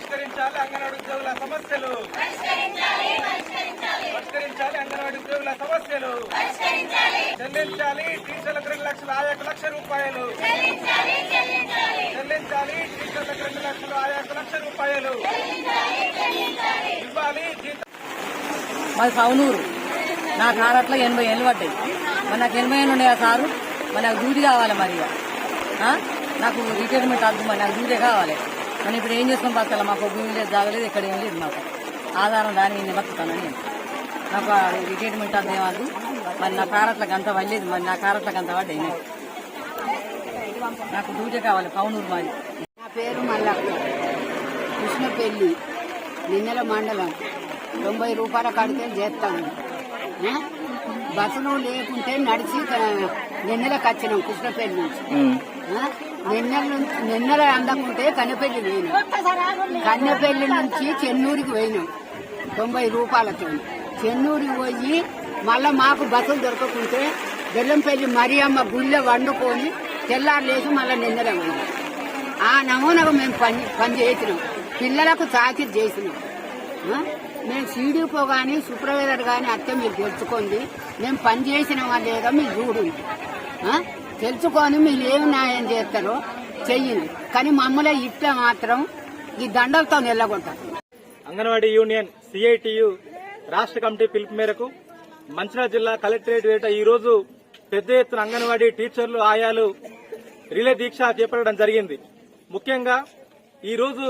పరిష్కరించాలి అంగన్వాడీ ఉద్యోగుల సమస్యలు. పరిష్కరించాలి అంగన్వాడీ ఉద్యోగుల సమస్యలు. చెల్లించాలి టీచర్లకు రెండు లక్షల ఆయాకు లక్ష రూపాయలు. చెల్లించాలి టీచర్లకు రెండు లక్షల ఆయాకు లక్ష రూపాయలు. ఇవ్వాలి మాది సౌనూరు. నా కారు అట్లా ఎనభై ఏళ్ళు పడ్డాయి. మరి నాకు ఎనభై ఏళ్ళు ఉన్నాయి ఆ సారు? మరి నాకు డ్యూటీ కావాలి మరి. ఆ? నాకు రిటైర్మెంట్ వద్దు మరి నాకు డ్యూటీ కావాలి. మరి ఇప్పుడు ఏం చేసుకొని బతకాలి? మాకు భూమి లేదు జాగలేదు ఇక్కడ ఏం లేదు మాకు. ఆధారం దాని మీద బతుకుతాను నేను నాకు రిటైర్మెంట్ వద్దు ఏమద్దు మరి నా కారట్లకు అంత వల్లేదు మరి నా కారట్లకు అంత పడ్డాయి నాకు. నాకు డ్యూటీ కావాలి పౌనూరు మాది. నా పేరు మల్లక్క. కృష్ణపెల్లి నిన్నెల మండలం. తొంభై రూపాయల కడితే చేస్తాము ఆ? బస్సులు లేకుంటే నడిచి నిన్నెలకు వచ్చినాం కృష్ణపల్లి నుంచి. నిన్న నిన్నెల నుంచి అందకుంటే కన్నెపల్లి పోయినాం. కన్నెపల్లి నుంచి చెన్నూరికి పోయినాం. తొంభై రూపాయలతో. చెన్నూరికి పోయి మళ్ళా మాకు బస్సులు దొరకకుంటే బెల్లంపల్లి మరియమ్మ గుళ్ళె వండుకొని తెల్లారు లేచి మళ్ళా నిన్నెల పోయినాం. ఆ నమూనకు మేము పని పని చేసినాం. పిల్లలకు తాకిరి చేసినాం. మేము సీడీపో కానీ సూపర్వైజర్ కానీ అత్తే మీరు తెలుసుకోండి మేము పని చేసినామా లేదా మీరు చూడండి తెలుసుకొని మీరు ఏమి న్యాయం చేస్తారో చెయ్యండి. కానీ మమ్మల్ని ఇట్లా మాత్రం ఈ దండలతో నిల్లగొట్టారు అంగన్వాడీ యూనియన్ సిఐటియు రాష్ట్ర కమిటీ పిలుపు మేరకు మంచిర్యాల జిల్లా కలెక్టరేట్ వేట ఈ రోజు పెద్ద ఎత్తున అంగన్వాడీ టీచర్లు ఆయాలు రిలే దీక్ష చేపట్టడం జరిగింది. ముఖ్యంగా ఈ రోజు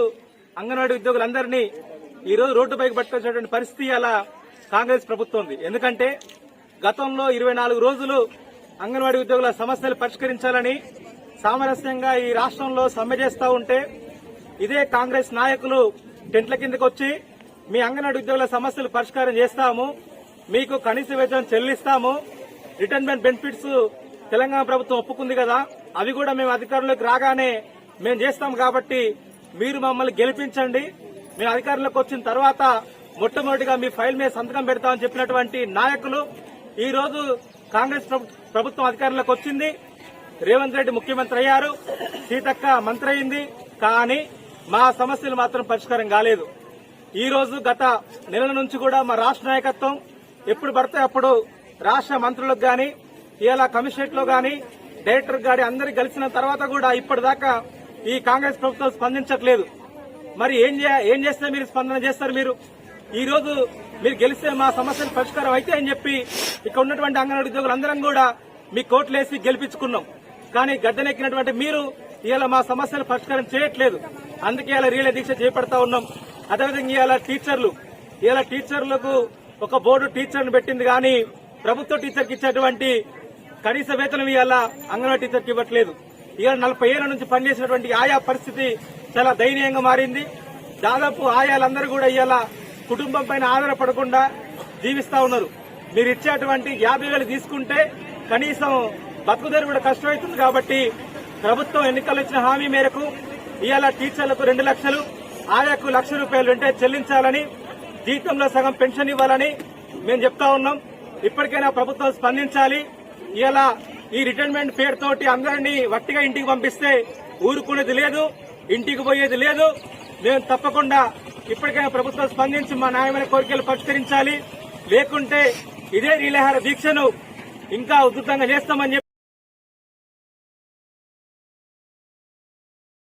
అంగన్వాడీ ఉద్యోగులందరినీ ఈ రోజు రోడ్డుపైకి పట్టుకొచ్చినటువంటి పరిస్థితి అలా కాంగ్రెస్ ప్రభుత్వం ఉంది ఎందుకంటే గతంలో ఇరవై నాలుగు రోజులు అంగన్వాడీ ఉద్యోగుల సమస్యలు పరిష్కరించాలని సామరస్యంగా ఈ రాష్ట్రంలో సమ్మె చేస్తా ఉంటే ఇదే కాంగ్రెస్ నాయకులు టెంట్ల కిందకు వచ్చి మీ అంగన్వాడీ ఉద్యోగుల సమస్యలు పరిష్కారం చేస్తాము మీకు కనీస వేతనం చెల్లిస్తాము రిటైర్మెంట్ బెనిఫిట్స్ తెలంగాణ ప్రభుత్వం ఒప్పుకుంది కదా అవి కూడా మేము అధికారంలోకి రాగానే మేము చేస్తాం కాబట్టి మీరు మమ్మల్ని గెలిపించండి. మేము అధికారంలోకి వచ్చిన తర్వాత మొట్టమొదటిగా మీ ఫైల్ మీద సంతకం పెడతామని చెప్పినటువంటి నాయకులు ఈ రోజు కాంగ్రెస్ ప్రభుత్వం అధికారంలోకి వచ్చింది. రేవంత్ రెడ్డి ముఖ్యమంత్రి అయ్యారు. సీతక్క మంత్రి అయింది. కానీ మా సమస్యలు మాత్రం పరిష్కారం కాలేదు. ఈ రోజు గత నెలల నుంచి కూడా మా రాష్ట్ర నాయకత్వం ఎప్పుడు పడితే అప్పుడు రాష్ట్ర మంత్రులకు గాని ఇలా కమిషనరేట్లో గాని డైరెక్టర్ గాని అందరికి కలిసిన తర్వాత కూడా ఇప్పటిదాకా ఈ కాంగ్రెస్ ప్రభుత్వం స్పందించట్లేదు. మరి ఏం ఏం చేస్తే మీరు స్పందన చేస్తారు మీరు? ఈ రోజు మీరు గెలిస్తే మా సమస్యలు పరిష్కారం అయితే అని చెప్పి ఇక్కడ ఉన్నటువంటి అంగన్వాడీ ఉద్యోగులందరం కూడా మీ కోట్లేసి గెలిపించుకున్నాం. కానీ గద్దెనెక్కినటువంటి మీరు ఇవాళ మా సమస్యలు పరిష్కారం చేయట్లేదు. అందుకే ఇలా రియల్ దీక్ష చేపడతా ఉన్నాం. అదేవిధంగా ఇవాళ టీచర్లు ఇవాళ టీచర్లకు ఒక బోర్డు టీచర్ను పెట్టింది కానీ ప్రభుత్వ టీచర్కి ఇచ్చేటువంటి కనీస వేతనం ఇవాళ అంగన్వాడీ టీచర్కి ఇవ్వట్లేదు. ఇవాళ నలభై ఏళ్ళ నుంచి పనిచేసినటువంటి ఆయా పరిస్థితి చాలా దయనీయంగా మారింది. దాదాపు ఆయాలందరూ కూడా ఇవాళ కుటుంబం పైన ఆధారపడకుండా జీవిస్తా ఉన్నారు. మీరు ఇచ్చేటువంటి యాభై వేలు తీసుకుంటే కనీసం బతుకుదేరు కూడా కష్టమవుతుంది కాబట్టి ప్రభుత్వం ఎన్నికల్లో ఇచ్చిన హామీ మేరకు ఇవాళ టీచర్లకు రెండు లక్షలు ఆయాకు లక్ష రూపాయలు ఉంటే చెల్లించాలని జీతంలో సగం పెన్షన్ ఇవ్వాలని మేము చెప్తా ఉన్నాం. ఇప్పటికైనా ప్రభుత్వం స్పందించాలి. ఇలా ఈ రిటైర్మెంట్ పేరుతోటి అందరినీ వట్టిగా ఇంటికి పంపిస్తే ఊరుకునేది లేదు ఇంటికి పోయేది లేదు. మేము తప్పకుండా ఇప్పటికైనా ప్రభుత్వం స్పందించి మా న్యాయమైన కోరికలు పరిష్కరించాలి. లేకుంటే ఇదే నీలహార దీక్షను ఇంకా ఉధృతంగా చేస్తామని చెప్పి